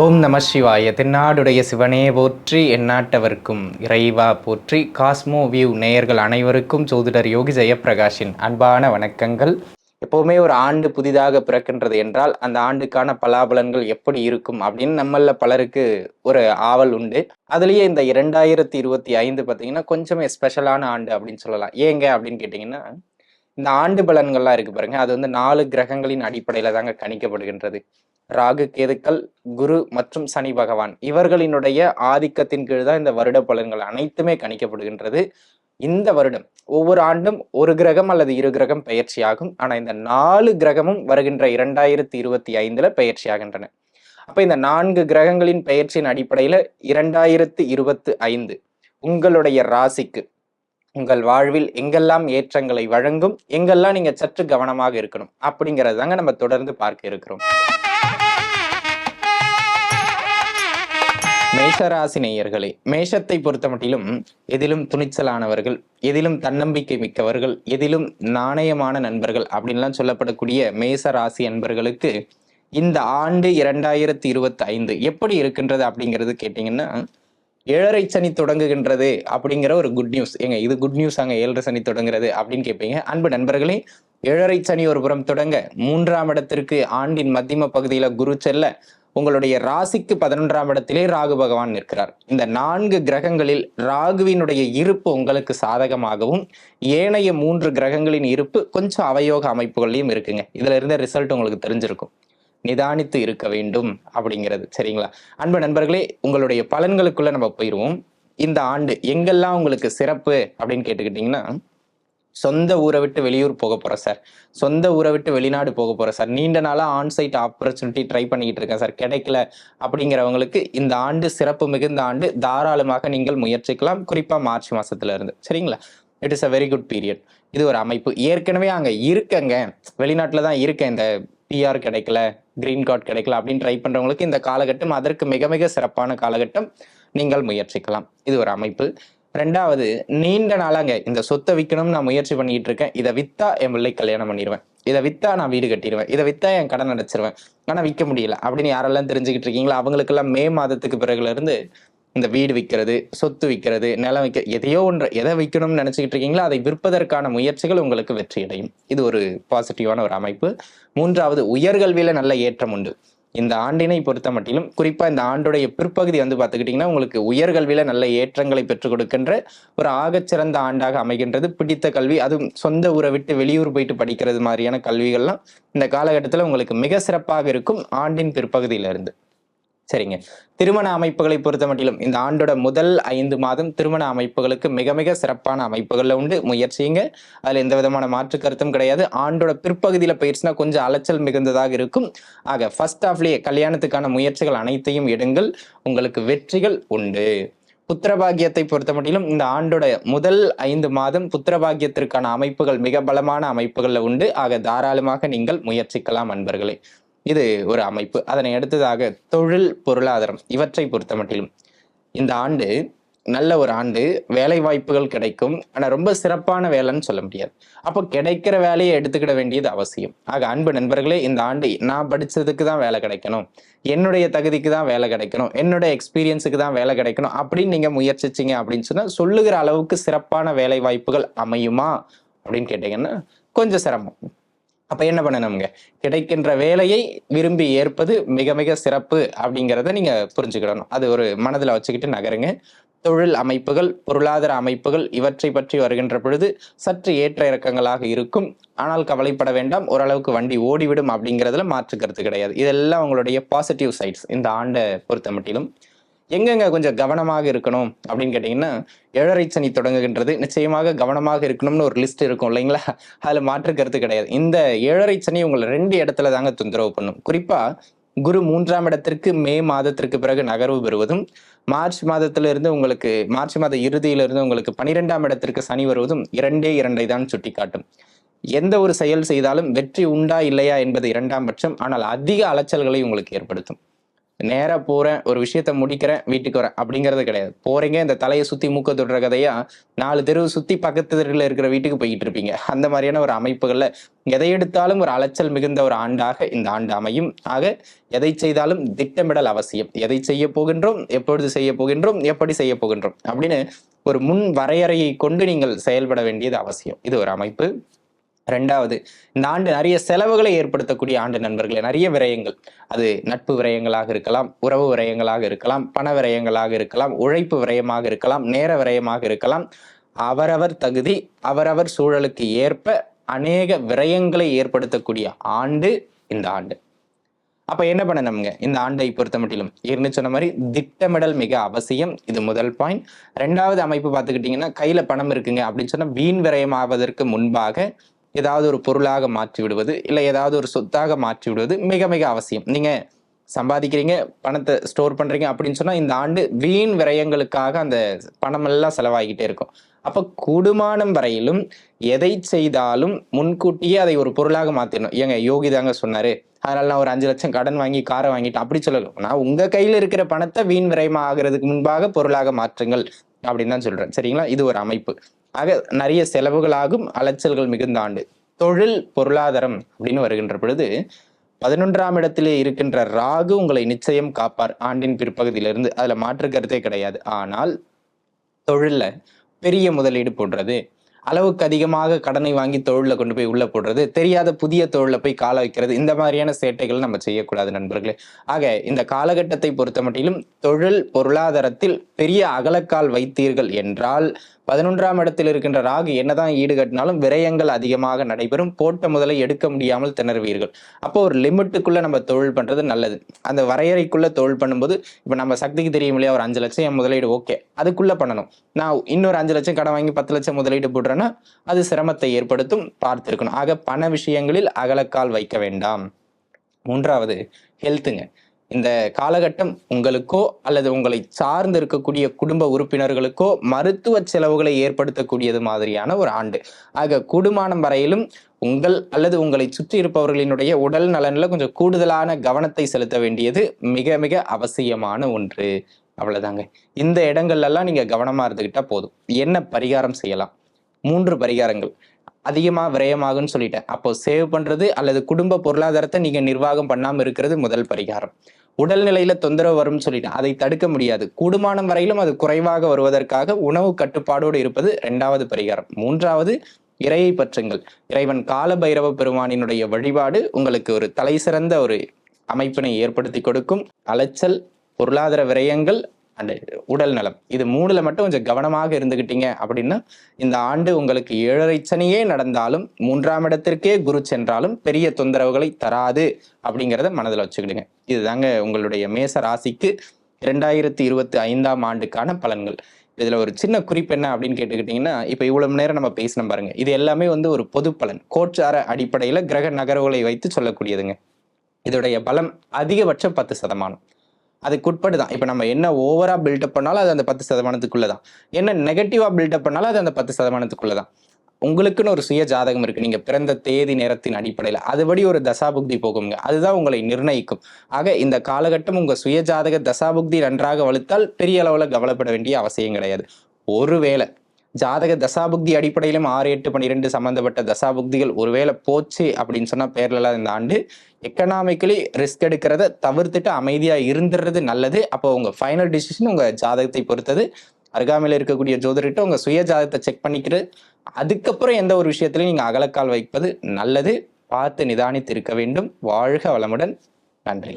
ஓம் நம சிவாய. தென்னாடுடைய சிவனே போற்றி எந்நாட்டவர்க்கும் இறைவா போற்றி. காஸ்மோ வியூ நேயர்கள் அனைவருக்கும் ஜோதிடர் யோகி ஜெயப்பிரகாஷின் அன்பான வணக்கங்கள். எப்போவுமே ஒரு ஆண்டு புதிதாக பிறக்கின்றது என்றால் அந்த ஆண்டுக்கான பலாபலன்கள் எப்படி இருக்கும் அப்படின்னு நம்மள பலருக்கு ஒரு ஆவல் உண்டு. அதுலேயே இந்த இரண்டாயிரத்தி இருபத்தி ஐந்து பார்த்தீங்கன்னா கொஞ்சமே ஸ்பெஷலான ஆண்டு அப்படின்னு சொல்லலாம். ஏங்க அப்படின்னு கேட்டிங்கன்னா இந்த ஆண்டு பலன்கள்லாம் இருக்கு பாருங்க. அது வந்து நாலு கிரகங்களின் அடிப்படையில் தாங்க கணிக்கப்படுகின்றது. ராகு கேதுக்கள் குரு மற்றும் சனி பகவான். இவர்களினுடைய ஆதிக்கத்தின் கீழ் தான் இந்த வருட பலன்கள் அனைத்துமே கணிக்கப்படுகின்றது. இந்த வருடம் ஒவ்வொரு ஆண்டும் ஒரு கிரகம் அல்லது இரு கிரகம் பயிற்சியாகும் ஆனால் இந்த நாலு கிரகமும் வருகின்ற இரண்டாயிரத்தி இருபத்தி ஐந்துல பயிற்சியாகின்றன அப்போ இந்த நான்கு கிரகங்களின் பெயர்ச்சியின் அடிப்படையில் இரண்டாயிரத்தி இருபத்து ஐந்து உங்களுடைய ராசிக்கு உங்கள் வாழ்வில் எங்கெல்லாம் ஏற்றங்களை வழங்கும் எங்கெல்லாம் நீங்கள் சற்று கவனமாக இருக்கணும் அப்படிங்கிறது தாங்க நம்ம தொடர்ந்து பார்க்க இருக்கிறோம். மேஷராசி நேயர்களே மேஷத்தை பொறுத்த மட்டிலும் எதிலும் துணிச்சலானவர்கள் எதிலும் தன்னம்பிக்கை மிக்கவர்கள் எதிலும் நாணயமான நண்பர்கள் அப்படின்லாம் சொல்லப்படக்கூடிய மேச ராசி அன்பர்களுக்கு இந்த ஆண்டு இரண்டாயிரத்தி இருபத்தி ஐந்து எப்படி இருக்கின்றது அப்படிங்கிறது கேட்டீங்கன்னா ஏழரை சனி தொடங்குகின்றது அப்படிங்கிற ஒரு குட் நியூஸ் ஏங்க இது குட் நியூஸ் அங்க ஏழரை சனி தொடங்குறது அப்படின்னு கேட்பீங்க அன்பு நண்பர்களே ஏழரை சனி ஒரு புறம் தொடங்க மூன்றாம் இடத்திற்கு ஆண்டின் மத்தியம பகுதியில குரு செல்ல உங்களுடைய ராசிக்கு பதினொன்றாம் இடத்திலே ராகு பகவான் நிற்கிறார். இந்த நான்கு கிரகங்களில் ராகுவினுடைய இருப்பு உங்களுக்கு சாதகமாகவும் ஏனைய மூன்று கிரகங்களின் இருப்பு கொஞ்சம் அவயோக அமைப்புகள்லையும் இருக்குங்க. இதுல இருந்த ரிசல்ட் உங்களுக்கு தெரிஞ்சிருக்கும். நிதானித்து இருக்க வேண்டும் அப்படிங்கிறது. சரிங்களா? அன்பு நண்பர்களே உங்களுடைய பலன்களுக்குள்ள நம்ம போயிடுவோம் இந்த ஆண்டு எங்கெல்லாம் உங்களுக்கு சிறப்பு அப்படின்னு கேட்டுக்கிட்டீங்கன்னா சொந்த ஊரை விட்டு வெளியூர் போக போகிறேன் சார் சொந்த ஊரை விட்டு வெளிநாடு போக போகிறேன் சார் நீண்ட நாளாக ஆன்சைட் ஆப்பர்ச்சுனிட்டி ட்ரை பண்ணிக்கிட்டு இருக்கேன் சார் கிடைக்கல அப்படிங்கிறவங்களுக்கு இந்த ஆண்டு சிறப்பு மிகுந்த ஆண்டு தாராளமாக நீங்கள் முயற்சிக்கலாம். குறிப்பாக மார்ச் மாசத்துல இருந்து. சரிங்களா? It is a very good period இது ஒரு அமைப்பு. ஏற்கனவே அங்கே இருக்கங்க. வெளிநாட்டில் தான் இருக்கேன். இந்த பிஆர் கிடைக்கல கிரீன் கார்டு கிடைக்கல அப்படின்னு ட்ரை பண்ணுறவங்களுக்கு இந்த காலகட்டம் அதற்கு மிக மிக சிறப்பான காலகட்டம். நீங்கள் முயற்சிக்கலாம். இது ஒரு அமைப்பு. ரெண்டாவது நீண்ட நாளாங்க. இந்த சொத்தை விற்கணும்னு நான் முயற்சி பண்ணிட்டு இருக்கேன். இதை வித்தா என் பிள்ளை கல்யாணம் பண்ணிடுவேன். இதை வித்தா நான் வீடு கட்டிடுவேன். இதை வித்தா என் கடன் அடைச்சிருவேன். ஆனா விற்க முடியல. அப்படின்னு யாரெல்லாம் தெரிஞ்சுக்கிட்டு இருக்கீங்களோ அவங்களுக்கெல்லாம் மே மாதத்துக்கு பிறகுல இருந்து இந்த வீடு விற்கிறது சொத்து விற்கிறது நிலம் விற்க எதையோ ஒன்று எதை விற்கணும்னு நினச்சிக்கிட்டு இருக்கீங்களோ அதை விற்பதற்கான முயற்சிகள் உங்களுக்கு வெற்றி அடையும் இது ஒரு பாசிட்டிவான ஒரு அமைப்பு. மூன்றாவது உயர்கல்வியில் நல்ல ஏற்றம் உண்டு. இந்த ஆண்டினை பொறுத்த மட்டிலும் குறிப்பாக இந்த ஆண்டுடைய பிற்பகுதி வந்து பார்த்துக்கிட்டிங்கன்னா உங்களுக்கு உயர்கல்வியில் நல்ல ஏற்றங்களை பெற்றுக் கொடுக்கின்ற ஒரு ஆகச்சிறந்த ஆண்டாக அமைகின்றது. பிடித்த கல்வி அதுவும் சொந்த ஊரை விட்டு வெளியூர் போயிட்டு படிக்கிறது மாதிரியான கல்விகள்லாம் இந்த காலகட்டத்தில் உங்களுக்கு மிக சிறப்பாக இருக்கும் ஆண்டின் பிற்பகுதியிலிருந்து. சரிங்க. திருமண அமைப்புகளை பொறுத்த மட்டிலும் இந்த ஆண்டோட முதல் ஐந்து மாதம் திருமண அமைப்புகளுக்கு மிக மிக சிறப்பான அமைப்புகள்ல உண்டு. முயற்சிங்க அதுல எந்த விதமான மாற்று கருத்தும் கிடையாது. ஆண்டோட பிற்பகுதியில பயிற்சினா கொஞ்சம் அலைச்சல் மிகுந்ததாக இருக்கும். ஆக ஃபர்ஸ்ட் ஆஃப்லேயே கல்யாணத்துக்கான முயற்சிகள் அனைத்தையும் எடுங்கள். உங்களுக்கு வெற்றிகள் உண்டு. புத்திரபாகியத்தை பொறுத்த மட்டிலும் இந்த ஆண்டோட முதல் ஐந்து மாதம் புத்திரபாகியத்திற்கான அமைப்புகள் மிக பலமான அமைப்புகள்ல உண்டு. ஆக தாராளமாக நீங்கள் முயற்சிக்கலாம் அன்பர்களே. இது ஒரு அமைப்பு. அதனை அடுத்ததாக தொழில் பொருளாதாரம் இவற்றை பொறுத்த மட்டிலும். இந்த ஆண்டு நல்ல ஒரு ஆண்டு வேலை வாய்ப்புகள் கிடைக்கும். ஆனால் ரொம்ப சிறப்பான வேலைன்னு சொல்ல முடியாது. அப்போ கிடைக்கிற வேலையை எடுத்துக்கிட வேண்டியது அவசியம். ஆக அன்பு நண்பர்களே இந்த ஆண்டு நான் படித்ததுக்கு தான் வேலை கிடைக்கணும். என்னுடைய தகுதிக்கு தான் வேலை கிடைக்கணும். என்னுடைய எக்ஸ்பீரியன்ஸுக்கு தான் வேலை கிடைக்கணும் அப்படின்னு நீங்கள் முயற்சிச்சிங்க அப்படின்னு சொன்னால் சொல்லுகிற அளவுக்கு சிறப்பான வேலை வாய்ப்புகள் அமையுமா அப்படின்னு கேட்டிங்கன்னா கொஞ்சம் சிரமம். அப்ப என்ன பண்ணணுங்க கிடைக்கின்ற வேலையை விரும்பி ஏற்பது மிக மிக சிறப்பு அப்படிங்கிறத நீங்க புரிஞ்சுக்கிடணும். அது ஒரு மனதில் வச்சுக்கிட்டு நகருங்க. தொழில் அமைப்புகள் பொருளாதார அமைப்புகள் இவற்றை பற்றி வருகின்ற பொழுது சற்று ஏற்ற இறக்கங்களாக இருக்கும். ஆனால் கவலைப்பட வேண்டாம். ஓரளவுக்கு வண்டி ஓடிவிடும் அப்படிங்கிறதுல மாற்று கருத்து கிடையாது. இதெல்லாம் உங்களுடைய பாசிட்டிவ் சைட்ஸ் இந்த ஆண்டை பொறுத்த மட்டிலும். எங்கெங்க கொஞ்சம் கவனமாக இருக்கணும் அப்படின்னு கேட்டிங்கன்னா ஏழரை சனி தொடங்குகின்றது. நிச்சயமாக கவனமாக இருக்கணும்னு ஒரு லிஸ்ட் இருக்கும் இல்லைங்களா? அதில் மாற்று கருத்து கிடையாது. இந்த ஏழரை சனி உங்களை ரெண்டு இடத்துல தாங்க தொந்தரவு பண்ணும். குறிப்பா குரு மூன்றாம் இடத்திற்கு மே மாதத்திற்கு பிறகு நகர்வு பெறுவதும் மார்ச் மாதத்திலிருந்து உங்களுக்கு மார்ச் மாத இறுதியிலிருந்து உங்களுக்கு பனிரெண்டாம் இடத்திற்கு சனி வருவதும் இரண்டே இரண்டை தான் சுட்டிக்காட்டும். எந்த ஒரு செயல் செய்தாலும் வெற்றி உண்டா இல்லையா என்பது இரண்டாம் பட்சம். ஆனால் அதிக அலைச்சல்களை உங்களுக்கு ஏற்படுத்தும். நேராக போகிறேன் ஒரு விஷயத்த முடிக்கிறேன் வீட்டுக்கு வரேன். அப்படிங்கிறது கிடையாது. போகிறீங்க இந்த தலையை சுற்றி மூக்க தொடுற கதையாக நாலு தெருவு சுற்றி பக்கத்து தெருவில் இருக்கிற வீட்டுக்கு போய்கிட்டு இருப்பீங்க. அந்த மாதிரியான ஒரு அமைப்புகளில் எதை எடுத்தாலும் ஒரு அலைச்சல் மிகுந்த ஒரு ஆண்டாக இந்த ஆண்டு அமையும். ஆக எதை செய்தாலும் திட்டமிடல் அவசியம். எதை செய்ய போகின்றோம் எப்பொழுது செய்ய போகின்றோம் எப்படி செய்ய போகின்றோம் அப்படின்னு ஒரு முன் வரையறையை கொண்டு நீங்கள் செயல்பட வேண்டியது அவசியம். இது ஒரு அமைப்பு. ரெண்டாவது இந்த ஆண்டு நிறைய செலவுகளை ஏற்படுத்தக்கூடிய ஆண்டு நண்பர்களே நிறைய விரயங்கள். அது நட்பு விரயங்களாக இருக்கலாம் உறவு விரயங்களாக இருக்கலாம் பண விரயங்களாக இருக்கலாம் உழைப்பு விரயமாக இருக்கலாம் நேர விரயமாக இருக்கலாம். அவரவர் தகுதி அவரவர் சூழலுக்கு ஏற்ப அநேக விரயங்களை ஏற்படுத்தக்கூடிய ஆண்டு இந்த ஆண்டு. அப்ப என்ன பண்ணணுங்க இந்த ஆண்டை பொறுத்த மட்டிலும் ஏற்கனவே சொன்ன மாதிரி திட்டமிடல் மிக அவசியம் இது முதல் பாயிண்ட் ரெண்டாவது அமைப்பு பார்த்துக்கிட்டிங்கன்னா கையில பணம் இருக்குங்க அப்படின்னு சொன்னா வீண் விரயமாவதற்கு முன்பாக ஏதாவது ஒரு பொருளாக மாற்றி விடுவது இல்லை ஏதாவது ஒரு சொத்தாக மாற்றி விடுவது மிக மிக அவசியம். நீங்கள் சம்பாதிக்கிறீங்க பணத்தை ஸ்டோர் பண்ணுறீங்க அப்படின்னு சொன்னால் இந்த ஆண்டு வீண் விரயங்களுக்காக அந்த பணமெல்லாம் செலவாகிக்கிட்டே செலவாகிட்டே இருக்கும். அப்போ கூடுமானம் வரையிலும் எதை செய்தாலும் முன்கூட்டியே அதை ஒரு பொருளாக மாற்றிடணும் ஏங்க யோகி தாங்க சொன்னாரு அதனால நான் ஒரு அஞ்சு லட்சம் கடன் வாங்கி காரை வாங்கிட்டேன் அப்படி சொல்லணும் நான் உங்கள் கையில் இருக்கிற பணத்தை வீண் விரயமாக ஆகிறதுக்கு முன்பாக பொருளாக மாற்றுங்கள் அப்படின்னு தான் சொல்கிறேன் சரிங்களா? இது ஒரு அமைப்பு. ஆக நிறைய செலவுகளாகும் அலைச்சல்கள் மிகுந்த ஆண்டு. தொழில் பொருளாதாரம் அப்படின்னு வருகின்ற பொழுது பதினொன்றாம் இடத்திலே இருக்கின்ற ராகு உங்களை நிச்சயம் காப்பார். ஆண்டின் பிற்பகுதியிலிருந்து. அதில் மாற்று கருத்தே கிடையாது. ஆனால் தொழிலில் பெரிய முதலீடு போடுறது அளவுக்கு அதிகமாக கடனை வாங்கி தொழில கொண்டு போய் உள்ள போடுறது தெரியாத புதிய தொழில போய் கால வைக்கிறது இந்த மாதிரியான சேட்டைகள் நம்ம செய்யக்கூடாது நண்பர்களே. ஆக இந்த காலகட்டத்தை பொறுத்த மட்டிலும் தொழில் பொருளாதாரத்தில் பெரிய அகலக்கால் வைத்தீர்கள் என்றால் பதினொன்றாம் இடத்தில் இருக்கின்ற ராகு என்னதான் ஈடுகட்டினாலும் விரயங்கள் அதிகமாக நடைபெறும் போட்ட முதலை எடுக்க முடியாமல் திணறுவீர்கள். அப்போ ஒரு லிமிட்டுக்குள்ள நம்ம தொழில் பண்றது நல்லது. அந்த வரையறைக்குள்ள தொழில் பண்ணும்போது இப்போ நம்ம சக்திக்கு தெரியும் இல்லையா ஒரு அஞ்சு லட்சம் என் முதலீடு ஓகே அதுக்குள்ள பண்ணணும். நான் இன்னொரு அஞ்சு லட்சம் கடன் வாங்கி பத்து லட்சம் முதலீடு போடுறேன் போடுறேன்னா அது சிரமத்தை ஏற்படுத்தும் பார்த்திருக்கணும். ஆக பண விஷயங்களில் அகலக்கால் வைக்க வேண்டாம். மூன்றாவது ஹெல்த்துங்க இந்த காலகட்டம் உங்களுக்கோ அல்லது உங்களை சார்ந்து இருக்கக்கூடிய குடும்ப உறுப்பினர்களுக்கோ மருத்துவ செலவுகளை ஏற்படுத்தக்கூடியது மாதிரியான ஒரு ஆண்டு. ஆக கூடுமானம் வரையிலும் உங்கள் அல்லது உங்களை சுற்றி இருப்பவர்களினுடைய உடல் நலனில் கொஞ்சம் கூடுதலான கவனத்தை செலுத்த வேண்டியது மிக மிக அவசியமான ஒன்று. அவ்வளோதாங்க இந்த இடங்கள்லாம் நீங்கள் கவனமாக இருந்துக்கிட்டால் போதும். என்ன பரிகாரம் செய்யலாம்? மூன்று பரிகாரங்கள். அதிகமா விரயமாகும்னு சொல்லிட்டேன். அப்போ சேவ் பண்றது அல்லது குடும்ப பொருளாதாரத்தை நீங்க நிர்வாகம் பண்ணாம இருக்கிறது முதல் பரிகாரம். உடல்நிலையில தொந்தரவு வரும்னு சொல்லிட்டேன். அதை தடுக்க முடியாது. கூடுமானம் வரையிலும் அது குறைவாக வருவதற்காக உணவு கட்டுப்பாடோடு இருப்பது இரண்டாவது பரிகாரம். மூன்றாவது இறையை பற்றுங்கள். இறைவன் கால பைரவ பெருமானினுடைய வழிபாடு உங்களுக்கு ஒரு தலை சிறந்த ஒரு அமைப்பினை ஏற்படுத்தி கொடுக்கும். அலைச்சல் பொருளாதார விரயங்கள் அந்த உடல் நலம். இது மூணுல மட்டும் கொஞ்சம் கவனமாக இருந்துகிட்டீங்க அப்படின்னா இந்த ஆண்டு உங்களுக்கு ஏழரை சனியே நடந்தாலும் மூன்றாம் இடத்திற்கே குரு சென்றாலும் பெரிய தொந்தரவுகளை தராது அப்படிங்கிறத மனதில் வச்சுக்கிடுங்க. இதுதாங்க உங்களுடைய மேச ராசிக்கு இரண்டாயிரத்தி இருபத்தி ஐந்தாம் ஆண்டுக்கான பலன்கள். இதுல ஒரு சின்ன குறிப்பு என்ன அப்படின்னு கேட்டுக்கிட்டீங்கன்னா இப்போ இவ்வளவு நேரம் நம்ம பேசணும் பாருங்க. இது எல்லாமே வந்து ஒரு பொது பலன். கோச்சார அடிப்படையில கிரக நகர்வுகளை வைத்து சொல்லக்கூடியதுங்க. இதோடைய பலம் அதிகபட்சம் பத்து சதமானம். அதுக்குட்பட்டு தான். இப்போ நம்ம என்ன ஓவரா பில்டப் பண்ணாலும் அது அந்த பத்து சதமானத்துக்குள்ள தான். என்ன நெகட்டிவா பில்டப் பண்ணாலும் அது அந்த பத்து சதமானத்துக்குள்ள தான். உங்களுக்குன்னு ஒரு சுய ஜாதகம் இருக்கு. நீங்க பிறந்த தேதி நேரத்தின் அடிப்படையில். அதுபடி ஒரு தசாபுக்தி போகுங்க. அதுதான் உங்களை நிர்ணயிக்கும். ஆக இந்த காலகட்டம் உங்க சுய ஜாதக தசாபுக்தி நன்றாக வலுத்தால் பெரிய அளவில் கவலைப்பட வேண்டிய அவசியம் கிடையாது. ஒருவேளை ஜாதக தசாபுக்தி அடிப்படையிலும் ஆறு எட்டு பன்னிரெண்டு சம்பந்தப்பட்ட தசாபுக்திகள் ஒருவேளை போச்சு அப்படின்னு சொன்னா பேர்ல இந்த ஆண்டு எக்கனாமிக்கலி ரிஸ்க் எடுக்கிறத தவிர்த்துட்டு அமைதியா இருந்துடுறது நல்லது. அப்போ உங்க ஃபைனல் டிசிஷன் உங்க ஜாதகத்தை பொறுத்தது. அருகாமையில் இருக்கக்கூடிய ஜோதிடர்கிட்ட உங்க சுய ஜாதகத்தை செக் பண்ணிக்கிறது அதுக்கப்புறம் எந்த ஒரு விஷயத்திலையும் நீங்க அகலக்கால் வைப்பது நல்லது. பார்த்து நிதானித்து இருக்க வேண்டும். வாழ்க வளமுடன். நன்றி.